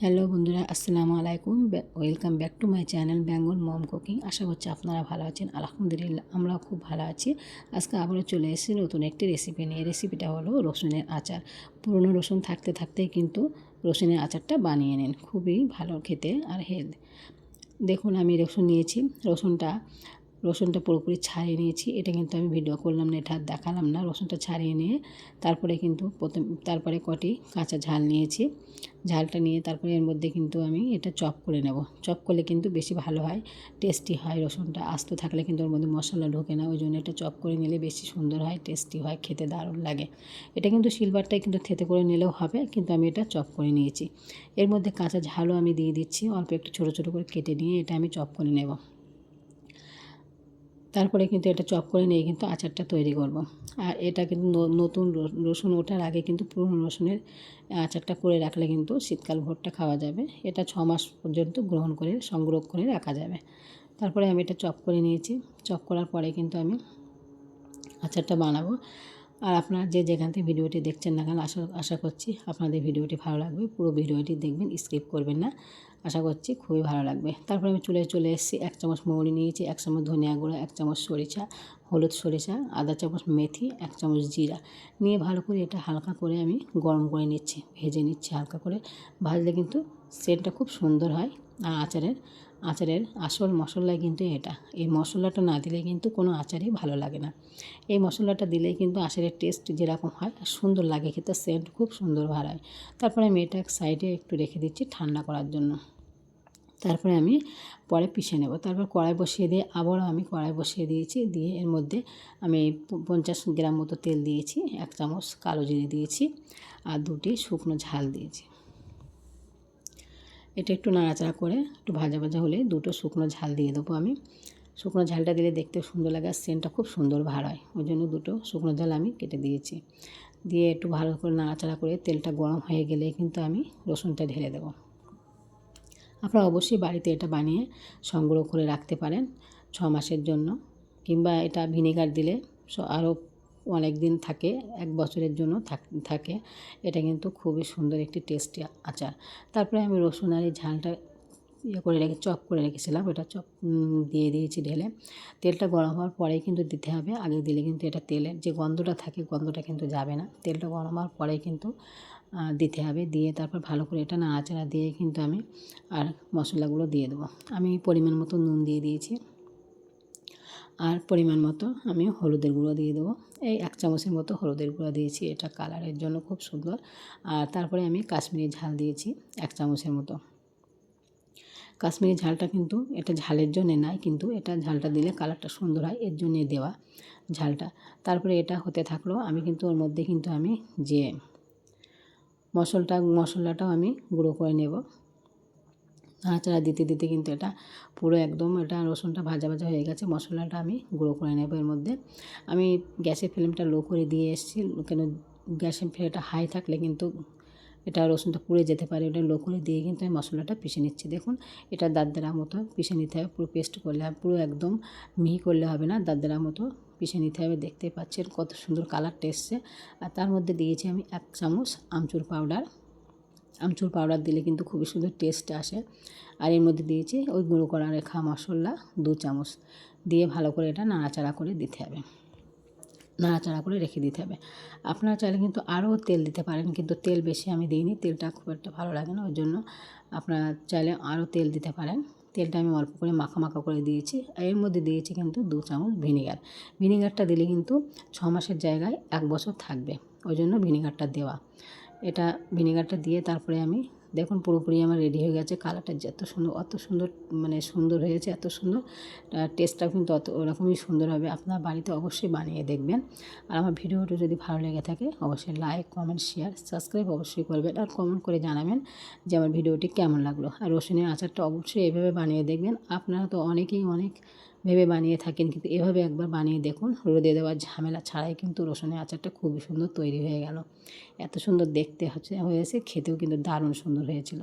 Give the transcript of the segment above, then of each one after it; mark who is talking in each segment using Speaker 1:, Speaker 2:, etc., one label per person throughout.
Speaker 1: Hello বন্ধুরা, আসসালামু আলাইকুম। Welcome back to my channel Bengal mom cooking. আশা করছি আপনারা ভালো আছেন। আলহামদুলিল্লাহ, আমরাও খুব ভালো আছি। আজকে আবারও চলে এসেছি নতুন একটি রেসিপি নিয়ে। রেসিপিটা হলো রসুনের আচার। পুরনো রসুন থাকতে থাকতেই কিন্তু রসুনের আচারটা বানিয়ে নিন। খুবই ভালো খেতে আর হেলথ দেখুন, আমি রসুন নিয়েছি। রসুনটা রসুনটা পুরোপুরি ছাড়িয়ে নিয়েছি। এটা কিন্তু আমি ভিডিও করলাম না, এটা দেখালাম না। রসুনটা ছাড়িয়ে নিয়ে তারপরে কিন্তু প্রথম, তারপরে কটি কাঁচা ঝাল নিয়েছি। ঝালটা নিয়ে তারপরে এর মধ্যে কিন্তু আমি এটা চপ করে নেব। চপ করলে কিন্তু বেশি ভালো হয় টেস্টি হয় রসুনটা। আস্ত থাকলে কিন্তু ওর মধ্যে মশলা ঢোকে না, ওই জন্য এটা চপ করে নিলে বেশি সুন্দর হয় টেস্টি হয়, খেতে দারুণ লাগে। এটা কিন্তু সিলভারটাই কিন্তু থেতে করে নিলেও হবে, কিন্তু আমি এটা চপ করে নিয়েছি। এর মধ্যে কাঁচা ঝালও আমি দিয়ে দিচ্ছি, অল্প একটু ছোটো ছোটো করে কেটে নিয়ে এটা আমি চপ করে নেব। তারপরে কিন্তু এটা চপ করে নিয়ে কিন্তু আচারটা তৈরি করব। আর এটা কিন্তু নতুন রসুন ওঠার আগে কিন্তু পুরনো রসুনের আচারটা করে রাখলে কিন্তু শীতকাল ভোরটা খাওয়া যাবে। এটা ছ মাস পর্যন্ত গ্রহণ করে সংগ্রহ করে রাখা যাবে। তারপরে আমি এটা চপ করে নিয়েছি। চপ করার পরে কিন্তু আমি আচারটা বানাবো। আর আপনারা যে যেখান থেকে ভিডিওটি দেখছেন না কেন, আশা আশা করছি আপনাদের ভিডিওটি ভালো লাগবে। পুরো ভিডিওটি দেখবেন, স্কিপ করবেন না। আশা করছি খুবই ভালো লাগবে। তারপরে আমি চলে চলে এসেছি। এক চামচ মৌরি নিয়েছি, এক চামচ ধনিয়া গুঁড়া, এক চামচ সরিষা, হলুদ সরিষা আধা চামচ মেথি, এক চামচ জিরা। নিয়ে ভালো করে এটা হালকা করে আমি গরম করে নিচ্ছি, ভেজে নিচ্ছি হালকা করে। ভাজলে কিন্তু সেন্টটা খুব সুন্দর হয়, আর আচারের আচারের আসল মশলা কিন্তু এটা। এই মশলাটা না দিলে কিন্তু কোনো আচারই ভালো লাগে না। এই মশলাটা দিলেই কিন্তু আচারের টেস্ট যেরকম হয় সুন্দর লাগে খেতে সেন্ট খুব সুন্দর হয় তারপরে আমি এটা এক সাইডে একটু রেখে দিচ্ছি ঠান্ডা করার জন্য। তারপরে আমি পরে পিষে নেব। তারপর কড়াই বসিয়ে দিয়ে আবারও আমি কড়াই বসিয়ে দিয়েছি। দিয়ে এর মধ্যে আমি পঞ্চাশ গ্রাম মতো তেল দিয়েছি, এক চামচ কালো জিরে দিয়েছি আর দুটি শুকনো ঝাল দিয়েছি। এটা একটু নাড়াচাড়া করে একটু ভাজা ভাজা হলে দুটো শুকনো ঝাল দিয়ে দেবো আমি। শুকনো ঝালটা দিলে দেখতে সুন্দর লাগে আর সেন্টটা খুব সুন্দর ভার হয়। ওই জন্য দুটো শুকনো ঝাল আমি কেটে দিয়েছি। দিয়ে একটু ভালো করে নাড়াচাড়া করে তেলটা গরম হয়ে গেলে কিন্তু আমি রসুনটা ঢেলে দেবো। আপনারা অবশ্যই বাড়িতে এটা বানিয়ে সংগ্রহ করে রাখতে পারেন ছ মাসের জন্য। কিংবা এটা ভিনেগার দিলে আরও অনেক দিন থাকে, এক বছরের জন্য থাকে এটা কিন্তু খুবই সুন্দর একটি টেস্টি আচার। তারপরে আমি রসুন আর এই ঝালটা ইয়ে করে রেখে, চপ করে রেখেছিলাম। এটা চপ দিয়ে দিয়েছি ঢেলে। তেলটা গরম হওয়ার পরেই কিন্তু দিতে হবে। আগে দিলে কিন্তু এটা তেলের যে গন্ধটা থাকে গন্ধটা কিন্তু যাবে না। তেলটা গরম হওয়ার পরেই কিন্তু দিতে হবে। দিয়ে তারপর ভালো করে এটা নাড়াচাড়া দিয়ে কিন্তু আমি আর মশলাগুলো দিয়ে দেবো। আমি পরিমাণ মতো নুন দিয়ে দিয়েছি। আর পরিমাণ মতো আমি হলুদের গুঁড়ো দিয়ে দেবো। এই এক চামচের মতো হলুদের গুঁড়ো দিয়েছি, এটা কালারের জন্য খুব সুন্দর। আর তারপরে আমি কাশ্মীরি ঝাল দিয়েছি এক চামচের মতো। কাশ্মীরি ঝালটা কিন্তু এটা ঝালের জন্য নয় কিন্তু এটা ঝালটা দিলে কালারটা সুন্দর হয়, এর জন্যে দেওয়া ঝালটা। তারপরে এটা হতে থাকল, আমি কিন্তু ওর মধ্যে কিন্তু আমি যে মশলাটা, মশলাটাও আমি গুঁড়ো করে নেব। নাড়াচাড়া দিতে দিতে কিন্তু এটা পুরো একদম এটা রসুনটা ভাজা ভাজা হয়ে গেছে। মশলাটা আমি গুঁড়ো করে নেব এর মধ্যে। আমি গ্যাসের ফ্লেমটা লো করে দিয়ে এসেছি। কেন গ্যাসের ফ্লেমটা হাই থাকলে কিন্তু এটা রসুনটা পুড়ে যেতে পারে। ওটা লো করে দিয়ে কিন্তু আমি মশলাটা পিষে নিচ্ছি। দেখুন, এটা দাদরা মতো পিষে নিতে হবে। পুরো পেস্ট করলে হবে, পুরো একদম মিহি করলে হবে না। দাদরা মতো পিষে নিতে হবে। দেখতে পাচ্ছেন কত সুন্দর কালারটা এসছে। আর তার মধ্যে দিয়েছি আমি এক চামচ আমচুর পাউডার। আমচুর পাউডার দিলে কিন্তু খুবই সুন্দর টেস্ট আসে। আর এর মধ্যে দিয়েছি ওই গুঁড়ো করা রেখা মশলা দু চামচ। দিয়ে ভালো করে এটা নাড়াচাড়া করে দিতে হবে। নাড়াচাড়া করে রেখে দিতে হবে। আপনারা চাইলে কিন্তু আরও তেল দিতে পারেন, কিন্তু তেল বেশি আমি দিইনি, তেলটা খুব একটা ভালো লাগে না, ওই জন্য আপনারা চাইলে আরও তেল দিতে পারেন। তেলটা আমি অল্প করে মাখা মাখা করে দিয়েছি। এর মধ্যে দিয়েছি কিন্তু দু চামচ ভিনিগার। ভিনিগারটা দিলে কিন্তু ছ মাসের জায়গায় এক বছর থাকবে, ওই জন্য ভিনিগারটা দেওয়া। এটা ভিনিগারটা দিয়ে তারপরে আমি, দেখুন পুরোপুরি আমার রেডি হয়ে গেছে। কালারটা যত সুন্দর, অত সুন্দর মানে সুন্দর হয়েছে, এত সুন্দর। টেস্টটাও কিন্তু অত ওরকমই সুন্দর হবে। আপনার বাড়িতে অবশ্যই বানিয়ে দেখবেন। আর আমার ভিডিওটা যদি ভালো লেগে থাকে, অবশ্যই লাইক কমেন্ট শেয়ার সাবস্ক্রাইব অবশ্যই করবেন। আর কমেন্ট করে জানাবেন যে আমার ভিডিওটি কেমন লাগল। আর রসুনের আচারটা অবশ্যই এভাবে বানিয়ে দেখবেন। আপনারা তো অনেকেই অনেক ভেবে বানিয়ে থাকেন। কিন্তু এভাবে একবার বানিয়ে দেখুন রোদে দেওয়ার ঝামেলা ছাড়াই কিন্তু রসুনের আচারটা খুবই সুন্দর তৈরি হয়ে গেল। এত সুন্দর দেখতে হচ্ছে হয়েছে খেতেও কিন্তু দারুণ সুন্দর হয়েছিল।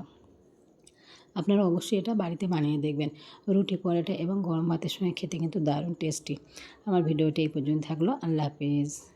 Speaker 1: আপনারা অবশ্যই এটা বাড়িতে বানিয়ে দেখবেন। রুটি, পরোটা এবং গরম ভাতের সঙ্গে খেতে কিন্তু দারুণ টেস্টি। আমার ভিডিওটি এই পর্যন্ত থাকল। আল্লাহ হাফিজ।